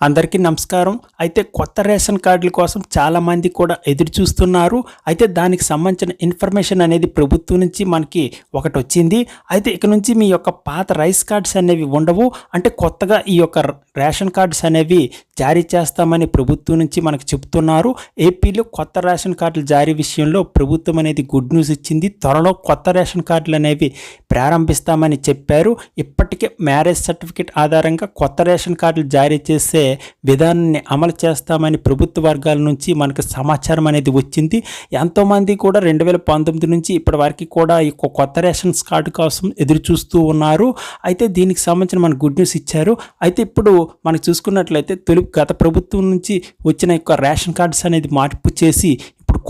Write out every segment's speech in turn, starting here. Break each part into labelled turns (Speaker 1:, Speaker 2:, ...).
Speaker 1: అందరికీ నమస్కారం. అయితే కొత్త రేషన్ కార్డుల కోసం చాలామంది కూడా ఎదురు చూస్తున్నారు. అయితే దానికి సంబంధించిన ఇన్ఫర్మేషన్ అనేది ప్రభుత్వం నుంచి మనకి ఒకటి వచ్చింది. అయితే ఇక నుంచి మీ యొక్క పాత రైస్ కార్డ్స్ అనేవి ఉండవు. అంటే కొత్తగా ఈ యొక్క రేషన్ కార్డ్స్ అనేవి జారీ చేస్తామని ప్రభుత్వం నుంచి మనకు చెప్తున్నారు ఏపీలో కొత్త రేషన్ కార్డుల జారీ విషయంలో ప్రభుత్వం అనేది గుడ్ న్యూస్ ఇచ్చింది. త్వరలో కొత్త రేషన్ కార్డులు అనేవి ప్రారంభిస్తామని చెప్పారు. ఇప్పటికే మ్యారేజ్ సర్టిఫికేట్ ఆధారంగా కొత్త రేషన్ కార్డులు జారీ చేసే విధానాన్ని అమలు చేస్తామని ప్రభుత్వ వర్గాల నుంచి మనకు సమాచారం అనేది వచ్చింది. ఎంతోమంది కూడా రెండు వేల పంతొమ్మిది నుంచి ఇప్పటి వరకు కూడా ఈ కొత్త రేషన్స్ కార్డు కోసం ఎదురు చూస్తూ ఉన్నారు. అయితే దీనికి సంబంధించిన మన గుడ్ న్యూస్ ఇచ్చారు. అయితే ఇప్పుడు మనకు చూసుకున్నట్లయితే తొలి గత ప్రభుత్వం నుంచి వచ్చిన యొక్క రేషన్ కార్డ్స్ అనేది మార్పు చేసి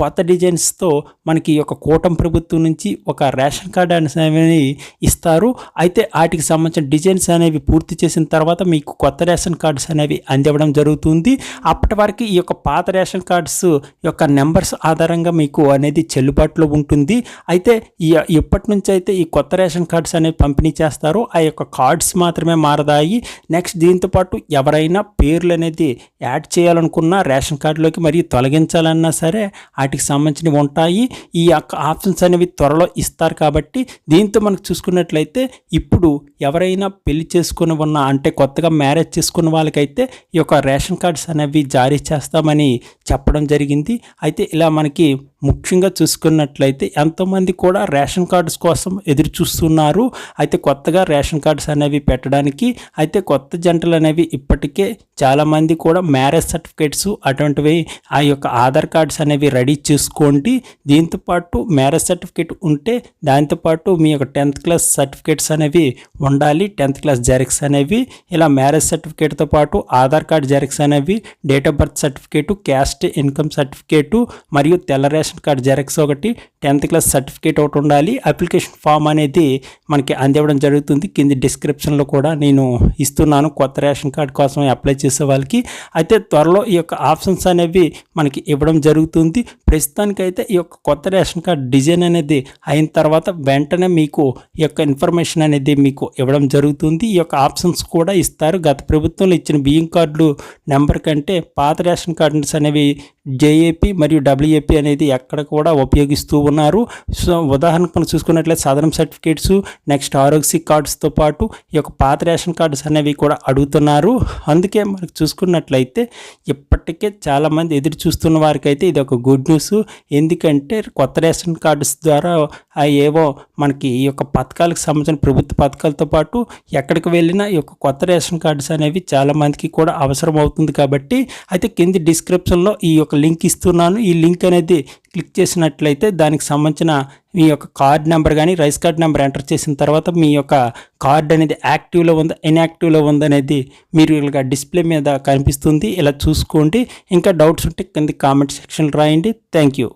Speaker 1: కొత్త డిజైన్స్తో మనకి ఒక కూటమి ప్రభుత్వం నుంచి ఒక రేషన్ కార్డ్ అనేవి ఇస్తారు. అయితే వాటికి సంబంధించిన డిజైన్స్ అనేవి పూర్తి చేసిన తర్వాత మీకు కొత్త రేషన్ కార్డ్స్ అనేవి అందివ్వడం జరుగుతుంది. అప్పటి వరకు ఈ యొక్క పాత రేషన్ కార్డ్స్ యొక్క నెంబర్స్ ఆధారంగా మీకు అనేది చెల్లుబాటులో ఉంటుంది. అయితే ఈ ఇప్పటి నుంచి అయితే ఈ కొత్త రేషన్ కార్డ్స్ అనేవి పంపిణీ చేస్తారు. ఆ యొక్క కార్డ్స్ మాత్రమే మారదాయి నెక్స్ట్ దీంతో పాటు ఎవరైనా పేర్లు అనేది యాడ్ చేయాలనుకున్నా రేషన్ కార్డులోకి మరియు తొలగించాలన్నా సరే వాటికి సంబంధించినవి ఉంటాయి. ఈ యొక్క ఆప్షన్స్ అనేవి త్వరలో ఇస్తారు కాబట్టి దీంతో మనకు చూసుకున్నట్లయితే ఇప్పుడు ఎవరైనా పెళ్ళి చేసుకుని ఉన్న అంటే కొత్తగా మ్యారేజ్ చేసుకున్న వాళ్ళకైతే ఈ యొక్క రేషన్ కార్డ్స్ అనేవి జారీ చేస్తామని చెప్పడం జరిగింది. అయితే ఇలా మనకి ముఖ్యంగా చూసుకున్నట్లయితే ఎంతోమంది కూడా రేషన్ కార్డ్స్ కోసం ఎదురు చూస్తున్నారు. అయితే కొత్తగా రేషన్ కార్డ్స్ అనేవి పెట్టడానికి అయితే కొత్త జంటలు అనేవి ఇప్పటికే చాలామంది కూడా మ్యారేజ్ సర్టిఫికేట్స్ అటువంటివి ఆ యొక్క ఆధార్ కార్డ్స్ అనేవి రెడీ చూసుకోండి. దీంతో పాటు మ్యారేజ్ సర్టిఫికేట్ ఉంటే దాంతోపాటు మీ యొక్క టెన్త్ క్లాస్ సర్టిఫికేట్స్ అనేవి ఉండాలి. టెన్త్ క్లాస్ జెరాక్స్ అనేవి. ఇలా మ్యారేజ్ సర్టిఫికేట్తో పాటు ఆధార్ కార్డ్ జెరాక్స్ అనేవి date of birth certificate caste income certificate మరియు తెల్ల రేషన్ కార్డ్ జెరాక్స్ ఒకటి టెన్త్ క్లాస్ సర్టిఫికేట్ ఒకటి ఉండాలి. అప్లికేషన్ ఫామ్ అనేది మనకి అందివ్వడం జరుగుతుంది. కింది డిస్క్రిప్షన్లో కూడా నేను ఇస్తున్నాను. కొత్త రేషన్ కార్డ్ కోసం అప్లై చేసే వాళ్ళకి. అయితే త్వరలో ఈ యొక్క ఆప్షన్స్ అనేవి మనకి ఇవ్వడం జరుగుతుంది. ప్రస్తుతానికైతే ఈ యొక్క కొత్త రేషన్ కార్డ్ డిజైన్ అనేది అయిన తర్వాత వెంటనే మీకు ఈ యొక్క ఇన్ఫర్మేషన్ అనేది మీకు ఇవ్వడం జరుగుతుంది. ఈ యొక్క ఆప్షన్స్ కూడా ఇస్తారు. గత ప్రభుత్వంలో ఇచ్చిన బియ్యం కార్డులు నెంబర్ కంటే పాత రేషన్ కార్డ్స్ అనేవి జేఏపీ మరియు డబ్ల్యూఏపీ అనేది ఎక్కడ కూడా ఉపయోగిస్తూ ఉన్నారు. సో ఉదాహరణకు మనం చూసుకున్నట్లయితే సాధారణ సర్టిఫికేట్స్ నెక్స్ట్ ఆరోగ్య కార్డ్స్తో పాటు ఈ యొక్క పాత రేషన్ కార్డ్స్ అనేవి కూడా అడుగుతున్నారు. అందుకే మనకు చూసుకున్నట్లయితే ఇప్పటికే చాలామంది ఎదురు చూస్తున్న వారికైతే ఇది ఒక గుడ్ న్యూస్ ఎందుకంటే కొత్త రేషన్ కార్డ్స్ ద్వారా ఏవో మనకి ఈ యొక్క పథకాలకు సంబంధించిన ప్రభుత్వ పథకాలతో పాటు ఎక్కడికి వెళ్ళినా ఈ యొక్క కొత్త రేషన్ కార్డ్స్ అనేవి చాలామందికి కూడా అవసరం అవుతుంది కాబట్టి అయితే కింది డిస్క్రిప్షన్లో ఈ యొక్క లింక్ ఇస్తున్నాను. ఈ లింక్ అనేది క్లిక్ చేసినట్లయితే దానికి సంబంధించిన మీ యొక్క కార్డ్ నెంబర్ కానీ రైస్ కార్డ్ నెంబర్ ఎంటర్ చేసిన తర్వాత మీ యొక్క కార్డ్ అనేది యాక్టివ్లో ఉందా ఇన్యాక్టివ్లో ఉందనేది మీరు ఇలా డిస్ప్లే మీద కనిపిస్తుంది. ఇలా చూసుకోండి. ఇంకా డౌట్స్ ఉంటే కింద కామెంట్ సెక్షన్ రాయండి. Thank you.